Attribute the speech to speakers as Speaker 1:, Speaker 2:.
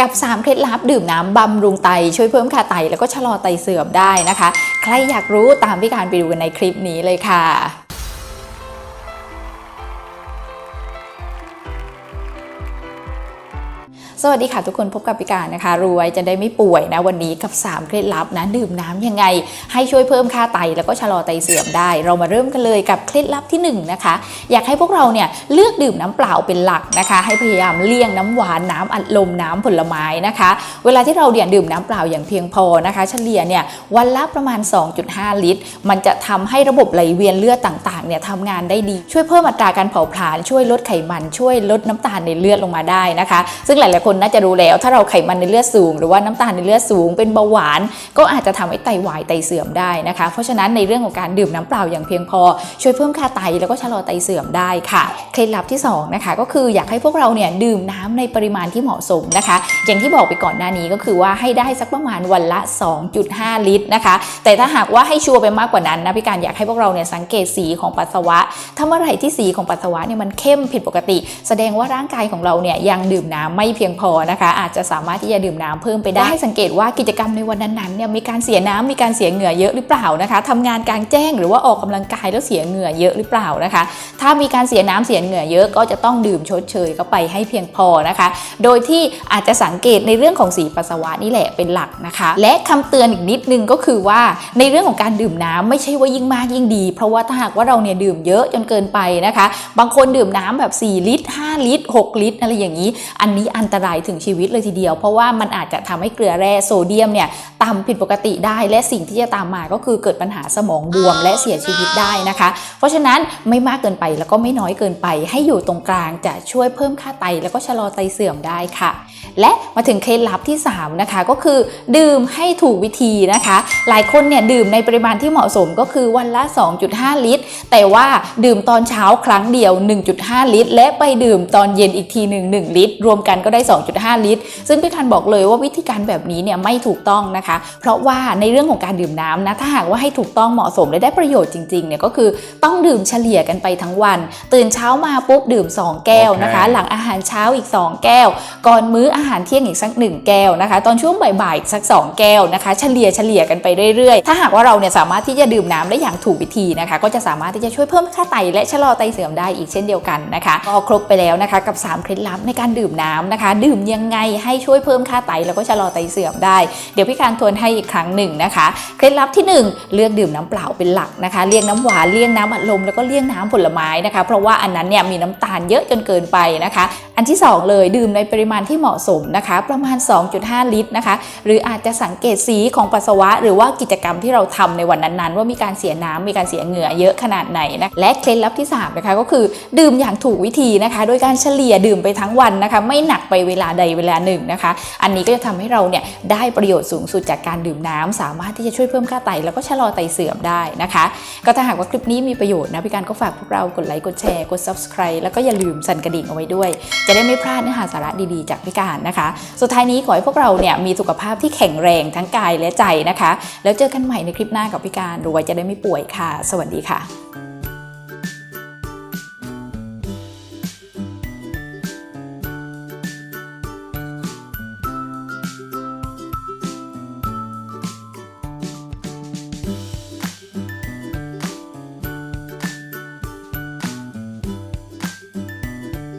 Speaker 1: กับ 3 เคล็ดลับดื่มน้ำบำรุงไต ช่วยเพิ่มค่าไต แล้วก็ชะลอไตเสื่อมได้นะคะ ใครอยากรู้ตามพี่การไปดูกันในคลิปนี้เลยค่ะ สวัสดีค่ะทุกคนพบกับพิการนะคะ รวยจะได้ไม่ป่วยนะวันนี้กับ 3 เคล็ดลับนะดื่มน้ำยังไง ให้ช่วยเพิ่มค่าไตแล้วก็ชะลอไตเสื่อมได้ เรามาเริ่มกันเลยกับเคล็ดลับที่1นะคะ อยากให้พวกเราเนี่ยเลือกดื่มน้ำเปล่าเป็นหลักนะคะ ให้พยายามเลี่ยงน้ำหวานน้ำอัดลมน้ำผลไม้นะคะ เวลาที่เราเนี่ยดื่มน้ำเปล่าอย่างเพียงพอนะคะ เฉลี่ยเนี่ยวันละประมาณ 2.5 ลิตร มันจะทำให้ระบบไหลเวียนเลือดต่างๆเนี่ยทำงานได้ดีช่วยเพิ่มอัตราการเผาผลาญช่วยลดไขมันช่วยลดน้ำตาลในเลือดลงมาได้นะคะ ซึ่งหลายๆคนน่าจะรู้แล้ว ถ้าเราไขมันในเลือดสูง หรือว่าน้ำตาลในเลือดสูง เป็นเบาหวาน ก็อาจจะทำให้ไตวายไตเสื่อมได้นะคะ เพราะฉะนั้นในเรื่องของการดื่มน้ำเปล่าอย่างเพียงพอ ช่วยเพิ่มค่าไตแล้วก็ชะลอไตเสื่อมได้ค่ะเคล็ดลับที่สองนะคะก็คืออยากให้พวกเราเนี่ยดื่มน้ำในปริมาณที่เหมาะสมนะคะ อย่างที่บอกไปก่อนหน้านี้ก็คือว่าให้ได้สักประมาณวันละ 2.5 ลิตรนะคะ แต่ถ้าหากว่าให้ชัวร์ไปมากกว่านั้นนะพี่การอยากให้พวกเราเนี่ยสังเกตสีของปัสสาวะ ถ้าเมื่อไหร่ที่สีของปัสสาวะเนี่ยมันเข้มผิดปกติ แสดงว่าร่างกายของเราเนี่ยยังดื่มน้ำไม่เพียงพอนะคะ อาจจะสามารถที่จะดื่มน้ำเพิ่มไปได้ ให้สังเกตว่ากิจกรรมในวันนั้นๆเนี่ยมีการเสียน้ำมีการเสียเหงื่อเยอะหรือเปล่านะคะทำงานกลางแจ้งหรือว่าออกกำลังกายแล้วเสียเหงื่อเยอะหรือเปล่านะคะ ถ้ามีการเสียน้ำเสียเหงื่อเยอะก็จะต้องดื่มชดเชยเข้าไปให้เพียงพอนะคะ โดยที่อาจจะสังเกตในเรื่องของสีปัสสาวะนี่แหละเป็นหลักนะคะ และคำเตือนอีกนิดนึงก็คือว่าในเรื่องของการดื่มน้ำไม่ใช่ว่ายิ่งมากยิ่งดี เพราะว่าถ้าหากว่าเราเนี่ยดื่มเยอะจนเกินไปนะคะ บางคนดื่มน้ำแบบ 4 ลิตร 5 ลิตร 6 ลิตรอะไรอย่างนี้ อันนี้อันตรายถึงชีวิตเลยทีเดียว เพราะว่ามันอาจจะทำให้เกลือแร่โซเดียมเนี่ยต่ำผิดปกติได้และสิ่งที่จะตามมาก็คือเกิดปัญหาสมองบวมและเสียชีวิตได้นะคะ เพราะฉะนั้นไม่มากเกินไปแล้วก็ไม่น้อยเกินไป ให้อยู่ตรงกลางจะช่วยเพิ่มค่าไต แล้วก็ชะลอไตเสื่อมได้ค่ะ และมาถึงเคล็ดลับที่ 3 นะคะ ก็คือ ดื่มให้ถูกวิธีนะคะ หลายคนเนี่ยดื่มในปริมาณที่เหมาะสมก็คือวันละ 2.5 ลิตร แต่ว่าดื่มตอนเช้าครั้งเดียว 1.5 ลิตร และไปดื่มตอนเย็นอีกทีหนึ่ง1ลิตร รวมกันก็ได้2.5 ลิตร ซึ่งพี่คันบอกเลยว่าวิธีการแบบนี้เนี่ยไม่ถูกต้องนะคะ เพราะว่าในเรื่องของการดื่มน้ำนะถ้าหากว่าให้ถูกต้องเหมาะสมและได้ประโยชน์จริงๆเนี่ยก็คือต้องดื่มเฉลี่ยกันไปทั้งวัน ตื่นเช้ามาปุ๊บดื่ม 2 แก้วนะคะ หลังอาหารเช้าอีก 2 แก้ว ก่อนมื้ออาหารเที่ยงอีกสัก 1 แก้วนะคะ ตอนช่วงบ่ายๆอีกสัก 2 แก้วนะคะ เฉลี่ยเฉลี่ยกันไปเรื่อยๆ ถ้าหากว่าเราเนี่ยสามารถที่จะดื่มน้ำได้อย่างถูกวิธีนะคะ ก็จะสามารถที่จะช่วยเพิ่มค่าไตและชะลอไตเสื่อมได้อีกเช่นเดียวกันนะคะก็ครบไปแล้วนะคะกับ 3 เคล็ดลับในการดื่มน้ำนะคะดื่มยังไงให้ช่วยเพิ่มค่าไตแล้วก็ชะลอไตเสื่อมได้ เดี๋ยวพี่การทวนให้อีกครั้งหนึ่งนะคะ เคล็ดลับที่ 1 เลือกดื่มน้ำเปล่าเป็นหลักนะคะ เลี่ยงน้ำหวานเลี่ยงน้ำอัดลมแล้วก็เลี่ยงน้ำผลไม้นะคะ เพราะว่าอันนั้นเนี่ยมีน้ำตาลเยอะจนเกินไปนะคะ อันที่ 2 เลยดื่มในปริมาณที่เหมาะสมนะคะ ประมาณ 2.5 ลิตรนะคะ หรืออาจจะสังเกตสีของปัสสาวะ หรือว่ากิจกรรมที่เราทำในวันนั้นๆ ว่ามีการเสียน้ำมีการเสียเหงื่อเยอะขนาดไหนนะและเคล็ดลับที่3นะคะก็คือดื่มอย่างถูกวิธีนะคะ โดยการเฉลี่ยดื่มไปทั้งวันนะคะ ไม่หนักไปเวลาใดเวลาหนึ่งนะคะ อันนี้ก็จะทำให้เราเนี่ยได้ประโยชน์สูงสุดจากการดื่มน้ำสามารถที่จะช่วยเพิ่มค่าไตแล้วก็ชะลอไตเสื่อมได้นะคะ ก็ถ้าหากว่าคลิปนี้มีประโยชน์นะพี่การก็ฝากพวกเรากดไลค์กดแชร์กด subscribe แล้วก็อย่าลืมสั่นกระดิ่งเอาไว้ด้วย จะได้ไม่พลาดเนื้อหาสาระดีๆ จากพี่การนะคะ สุดท้ายนี้ขอให้พวกเราเนี่ยมีสุขภาพที่แข็งแรงทั้งกายและใจนะคะ แล้วเจอกันใหม่ในคลิปหน้ากับพี่การรวยจะได้ไม่ป่วยค่ะ สวัสดีค่ะ